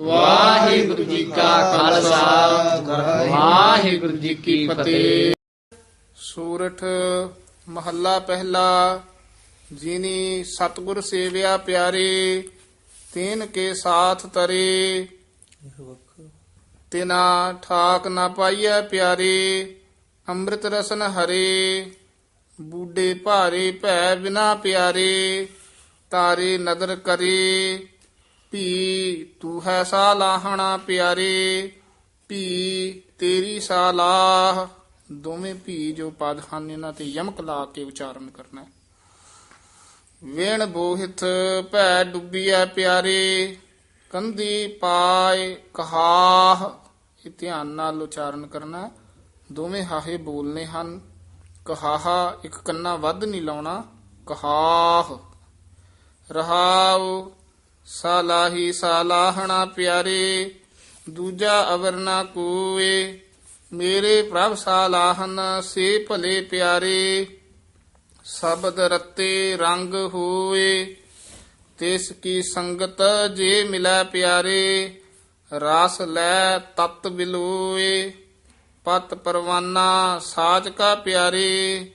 ਵਾਹਿਗੁਰੂ ਜੀ ਕਾ ਖਾਲਸਾ। ਵਾਹਿਗੁਰੂ ਜੀ ਕੀ ਫਤਿਹ। ਸੂਰਠ ਮਹੱਲਾ ਪਹਿਲਾ, ਜਿਨੀ ਸਤਗੁਰ ਸੇਵਿਆ ਪਿਆਰੇ, ਤੀਨ ਕੇ ਸਾਥ ਤਰੇ। ਤਿਨਾ ਠਾਕ ਨਾ ਪਾਈਐ ਪਿਆਰੇ, ਅੰਮ੍ਰਿਤ ਰਸਨ ਹਰੇ। ਬੂਡੇ ਭਾਰੇ ਭੈ ਬਿਨਾ ਪਿਆਰੇ, ਤਾਰੇ ਨਦਰ ਕਰੇ। ਭੀ ਤੂੰ ਹੈ ਸਾਲਾਹਣਾ ਪਿਆਰੇ, ਭੀ ਤੇਰੀ ਸਾਲਾਹ ਦੋਵੇਂ ਭੀ ਜੋ ਪਦ ਹਨ ਇਹਨਾਂ ਤੇ ਯਮਕ ਲਾ ਕੇ ਉਚਾਰਨ ਕਰਨਾ ਹੈ। ਵੇਣ ਬੋਹਿਤ ਭੈ ਡੁੱਬੀਐ ਪਿਆਰੇ, ਕੰਦੀ ਪਾਏ ਕਹਾਹ ਇਹ ਧਿਆਨ ਨਾਲ ਉਚਾਰਨ ਕਰਨਾ ਹੈ। ਦੋਵੇਂ ਹਾਹੇ ਬੋਲਨੇ ਹਨ ਕਹਾਹਾ ਇੱਕ ਕੰਨਾ ਵੱਧ ਨਹੀਂ ਲਾਉਣਾ, ਕਹਾਹ ਰਹਾਉ ਸਾਲਾਹੀ ਸਾਲਾਹਣਾ ਪਿਆਰੇ, ਦੂਜਾ ਅਵਰਨਾ ਕੋਏ, ਮੇਰੇ ਪ੍ਰਭ ਸਾਲਾਹਨ ਸੇ ਭਲੇ ਪਿਆਰੇ, ਸ਼ਬਦ ਰਤੇ ਰੰਗ ਹੋਏ, ਤਿਸ ਕੀ ਸੰਗਤ ਜੇ ਮਿਲੈ ਪਿਆਰੇ, ਰਾਸ ਲੈ ਤਤ ਬਿਲੋਏ, ਪਤ ਪਰਵਾਨਾ ਸਾਚ ਕਾ ਪਿਆਰੇ,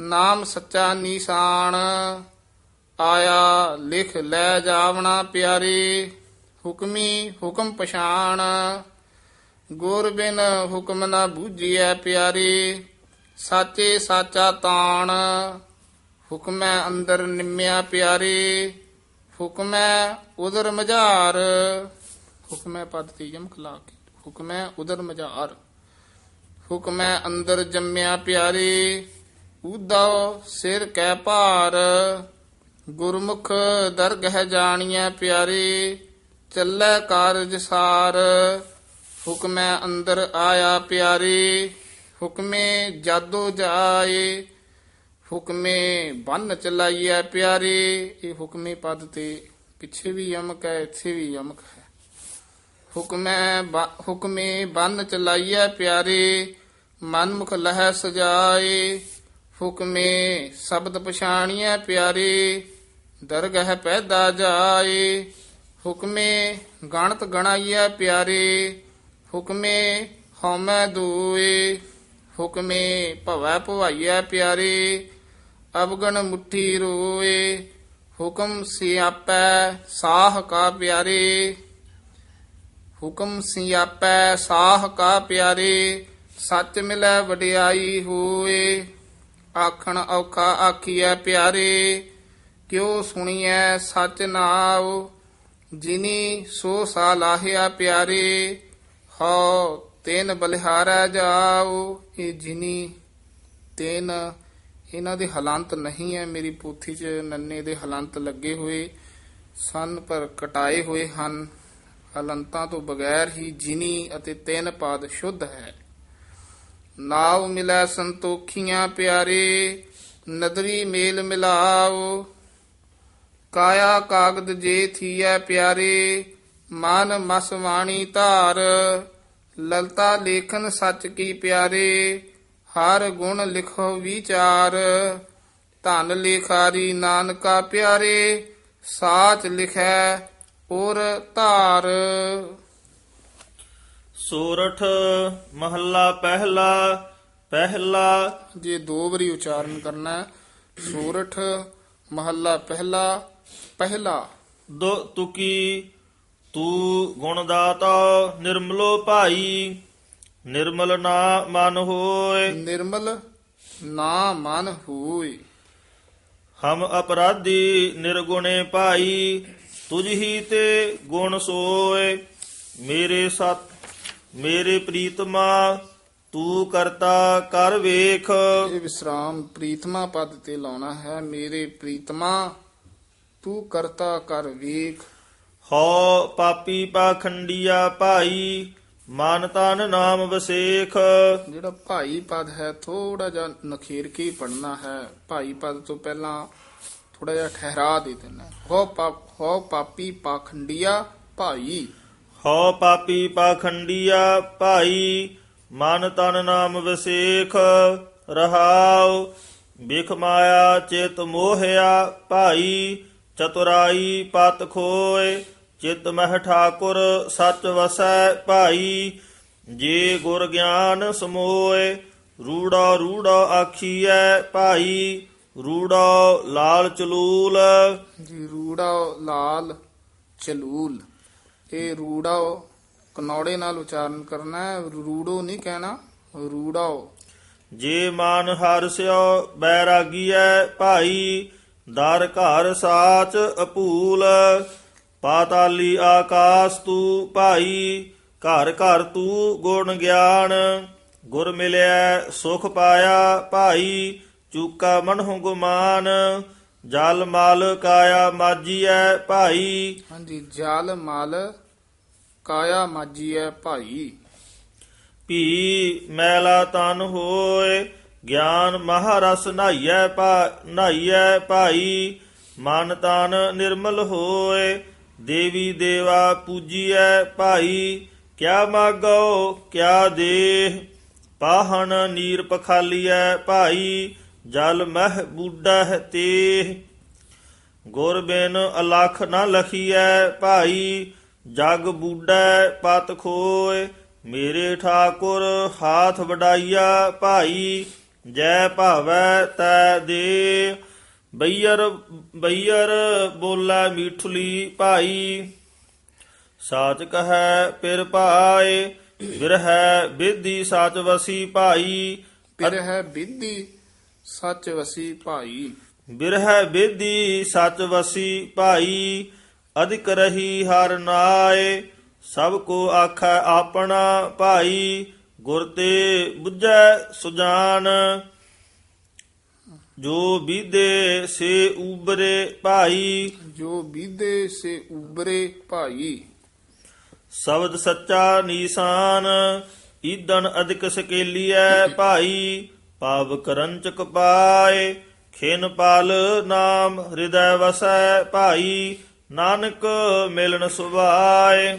ਨਾਮ ਸੱਚਾ ਨਿਸ਼ਾਨ ਆਇਆ ਲਿਖ ਲੈ ਜਾਵਣਾ ਪਿਆਰੇ, ਹੁਕਮੀ ਹੁਕਮ ਪਛਾਣ। ਗੁਰ ਬਿਨ ਹੁਕਮ ਨਾ ਬੂਝੀਐ ਪਿਆਰੇ, ਸਾਚੇ ਸਾਚਾ ਤਾਣ। ਹੁਕਮੈ ਅੰਦਰ ਨਿਮਿਆ ਪਿਆਰੇ, ਹੁਕਮੈ ਉਦਰ ਮਝਾਰ। ਹੁਕਮੈ ਪਦ ਤੇ ਯਮਕ ਕੇ, ਹੁਕਮੈ ਉਦਰ ਮਝਾਰ। ਹੁਕਮੈ ਅੰਦਰ ਜੰਮਿਆ ਪਿਆਰੇ ਉਦਉ ਸਿਰ ਕੈ ਭਾਰ। ਗੁਰਮੁਖ ਦਰਗਹਿ ਜਾਣੀਐ ਪਿਆਰੇ, ਚੱਲੈ ਕਾਰਜ ਸਾਰ। ਹੁਕਮੈ ਅੰਦਰ ਆਇਆ ਪਿਆਰੇ, ਹੁਕਮੇ ਜਾਦੋ ਜਾਏ। ਹੁਕਮੇ ਬੰਨ ਚਲਾਈਐ ਪਿਆਰੇ, ਇਹ ਹੁਕਮੇ ਪਦ ਤੇ ਪਿੱਛੇ ਵੀ ਯਮਕ ਹੈ, ਇੱਥੇ ਵੀ ਯਮਕ ਹੈ। ਹੁਕਮੈ ਹੁਕਮੇ ਬੰਨ ਚਲਾਈਐ ਪਿਆਰੇ ਮਨ ਮੁਖ ਲਹਿ ਸਜਾਏ। ਹੁਕਮੇ ਸ਼ਬਦ ਪਛਾਣੀਐ ਪਿਆਰੇ ਦਰਗਹਿ ਪੈਦਾ ਜਾਏ। ਹੁਕਮੇ ਗਣਤ ਗਣਾਈਐ ਪਿਆਰੇ, ਹੁਕਮੇ ਹਉਮੈ ਦੂਏ, ਹੁਕਮੇ ਭਵੈ ਭਵਾਈਐ ਪਿਆਰੇ, ਅਵਗਣ ਮੁਠੀ ਰੋਏ, ਹੁਕਮ ਸਿਆਪੈ ਸਾਹ ਕਾ ਪਿਆਰੇ। ਹੁਕਮ ਸਿਆਪੈ ਸਾਹ ਕਾ ਪਿਆਰੇ, ਸੱਚ ਮਿਲੈ ਵਡਿਆਈ ਹੋਏ, ਆਖਣ ਔਖਾ ਆਖੀਐ ਪਿਆਰੇ। ਕਿਉ ਸੁਣੀਐ ਸਚ ਨਾਉ, ਜਿਨੀ ਸੋ ਸਾਲਾਹਿਆ ਪਿਆਰੇ, ਹਉ ਤੈਨ ਬਲਿਹਾਰੈ ਜਾਉ, ਇਹ ਜਿਨੀ ਤੈਨ ਇਹਨਾਂ ਦੇ ਹਲੰਤ ਨਹੀਂ ਹੈ ਮੇਰੀ ਪੋਥੀ 'ਚ ਨੰਨੇ ਦੇ ਹਲੰਤ ਲੱਗੇ ਹੋਏ, ਸਨ ਪਰ ਕਟਾਏ ਹੋਏ ਹਨ, ਹਲੰਤਾਂ ਤੋਂ ਬਗੈਰ ਹੀ ਜਿਨੀ ਅਤੇ ਤਿੰਨ ਪਾਦ ਸ਼ੁੱਧ ਹੈ। ਨਾਉ ਮਿਲੈ ਸੰਤੋਖੀਆਂ ਪਿਆਰੇ, ਨਦਰੀ ਮੇਲ ਮਿਲਾਓ ਕਾਇਆ ਕਾਗਦ ਜੇ ਥੀਐ ਪਿਆਰੇ ਮਨ ਮਸ ਵਾਣੀ ਧਾਰ। ਲਲਤਾ ਲੇਖਨ ਸੱਚ ਕੀ ਪਿਆਰੇ ਹਰ ਗੁਣ ਲਿਖੋ ਵਿਚਾਰ। ਧਨ ਲੇਖਾਰੀ ਨਾਨਕਾ ਪਿਆਰੇ ਸਾਚ ਲਿਖੈ ਔਰ ਧਾਰ। ਸੋਰਠ ਮਹੱਲਾ ਪਹਿਲਾ ਪਹਿਲਾ। ਜੇ ਦੋ ਵਾਰੀ ਉਚਾਰਨ ਕਰਨਾ ਸੂਰਠ ਮਹੱਲਾ ਪਹਿਲਾ ਪਹਿਲਾ ਦੋ ਤੁਕੀ ਤੂੰ ਗੁਣ ਦਾਤਾ ਨਿਰਮਲੋ ਭਾਈ ਨਿਰਮਲ ਨਾ ਮਨ ਹੋਏ। ਨਿਰਮਲ ਨਾ ਮਨ ਹੋਏ। ਹਮ ਅਪਰਾਧੀ ਨਿਰਗੁਣੇ ਭਾਈ ਤੁਝ ਹੀ ਤੇ ਗੁਣ ਸੋਏ। ਮੇਰੇ ਸਤ ਮੇਰੇ ਪ੍ਰੀਤਮਾ ਤੂੰ ਕਰਤਾ ਕਰ ਵੇਖ। ਇਹ ਵਿਸਰਾਮ ਪ੍ਰੀਤਮਾ ਪਦ ਤੇ ਲਾਉਣਾ ਹੈ। ਮੇਰੇ ਪ੍ਰੀਤਮਾ ਤੂੰ ਕਰਤਾ ਕਰ ਵੇਖ। ਹਉ ਪਾਪੀ ਪਾਖੰਡੀਆ ਭਾਈ ਮਨ ਤਨ ਨਾਮ ਵਸੇਖ। ਜਿਹੜਾ ਭਾਈ ਪਦ ਹੈ ਥੋੜਾ ਜਿਹਾ ਨਖੇਰ ਕੇ ਪੜਨਾ ਹੈ। ਭਾਈ ਪਦ ਤੋਂ ਪਹਿਲਾਂ ਥੋੜਾ ਜਿਹਾ ਠਹਿਰਾ ਦੇ ਦੇਣਾ ਹੈ। ਹੋ ਪਾਪ ਹੋ ਪਾਪੀ ਪਾਖੰਡੀਆ ਭਾਈ। ਹਉ ਪਾਪੀ ਪਾਖੰਡੀਆ ਭਾਈ ਮਨ ਤਨ ਨਾਮ ਵਸੇਖ। ਰਹਾਉ ਬਿਖ ਮਾਇਆ ਚਿਤ ਮੋਹਿਆ ਭਾਈ ਚਤੁਰਾਈ ਪਤ ਖੋਏ ਚਿਤ ਮਹਿ ਠਾਕੁਰ ਸਚ ਵਸੈ ਭਾਈ। ਜੇ ਗੁਰ ਗਿਆਨ ਸਮੋਏ ਰੂੜਾ ਰੂੜਾ ਆਖੀਐ ਭਾਈ। ਰੂੜਾ ਲਾਲ ਚਲੂਲ। ਜੀ ਰੂੜਾ ਲਾਲ ਚਲੂਲ। ਇਹ ਰੂੜਾ ਕਨੌੜੇ ਨਾਲ ਉਚਾਰਨ ਕਰਨਾ ਹੈ ਰੂੜੋ ਨਹੀਂ ਕਹਿਣਾ ਰੂੜਾ ਜੇ ਮਾਨ ਹਰਸਿਓ ਬੈਰਾਗੀਐ ਭਾਈ। ਦਰ ਘਰ ਸਾਚ ਅਪੂਲ ਪਾਤਾਲੀ ਆਕਾਸ ਤੂ ਭਾਈ ਘਰ ਘਰ ਤੂ ਗੁਣ ਗਿਆਨ। ਗੁਰ ਮਿਲਿਆ ਸੁਖ ਪਾਇਆ ਭਾਈ ਚੂਕਾ ਮਨਹੁ ਗੁਮਾਨ ਜਲ ਮਲ ਕਾਇਆ ਮਾਜੀਐ ਭਾਈ। ਹਾਂਜੀ ਜਲ ਮਲ ਕਾਇਆ ਮਾਜੀ ਹੈ ਭਾਈ। ਭੀ ਮੈਲਾ ਤਨ ਹੋਏ ਗਿਆਨ ਮਹਾਰਸ ਨਾਈਐ ਪਾ ਨਾਈਐ ਭਾਈ, ਮਨ ਤਨ ਨਿਰਮਲ ਹੋਏ, ਦੇਵੀ ਦੇਵਾ ਪੂਜੀਐ ਭਾਈ, ਕਿਆ ਮਾਗੋ, ਕਿਆ ਦੇਹ, ਪਾਹਣ ਨੀਰ ਪਖਾਲੀਐ ਭਾਈ, ਜਲ ਮਹਿ ਬੂਡਾ ਤੇ ਗੁਰ ਬਿਨ ਅਲਖ ਨ ਲਖੀਐ ਭਾਈ, ਜਗ ਬੂਡੈ ਪਤ ਖੋਏ, ਮੇਰੇ ਠਾਕੁਰ ਹਾਥ ਵਡਾਈਆ ਭਾਈ ਜੈ ਭਾਵੈ ਤੈ ਦੇ ਬਈਰ ਬਈਰ ਬੋਲਾ ਮੀਠਲੀ ਭਾਈ। ਸਾਚ ਕਹੈ ਪਿਰ ਭਾਏ ਵਿਰਹਿ ਵਿਧੀ ਸਾਚ ਵਸੀ ਭਾਈ। ਫਿਰ ਹੈ ਸੱਚ ਵਸੀ ਭਾਈ। ਬਿਰਹਿ ਬੇਦੀ ਸਚ ਵਸੀ ਭਾਈ ਅਧਿਕ ਰਹੀ ਹਰ ਨਾਏ ਸਭ ਕੋ ਆਖੈ ਆਪਣਾ ਭਾਈ। ਗੁਰ ਤੇ ਬੁੱਝੈ ਸੁਜਾਨ ਜੋ ਵਿਦੇ ਸੇ ਉਬਰੇ ਭਾਈ। ਜੋ ਵਿਦੇ ਸੇ ਉਬਰੇ ਭਾਈ। ਸ਼ਬਦ ਸੱਚਾ ਨੀਸਾਨ ਈਦਨ ਅਧਿਕ ਸਕੇਲੀਐ ਭਾਈ। ਪਾਵ ਕਰੰਚਕ ਪਾਏ ਖਿਨ ਪਾਲ ਨਾਮ ਹਿਰਦੈ ਵਸੈ ਭਾਈ। ਨਾਨਕ ਮਿਲਨ ਸੁਭਾਏ।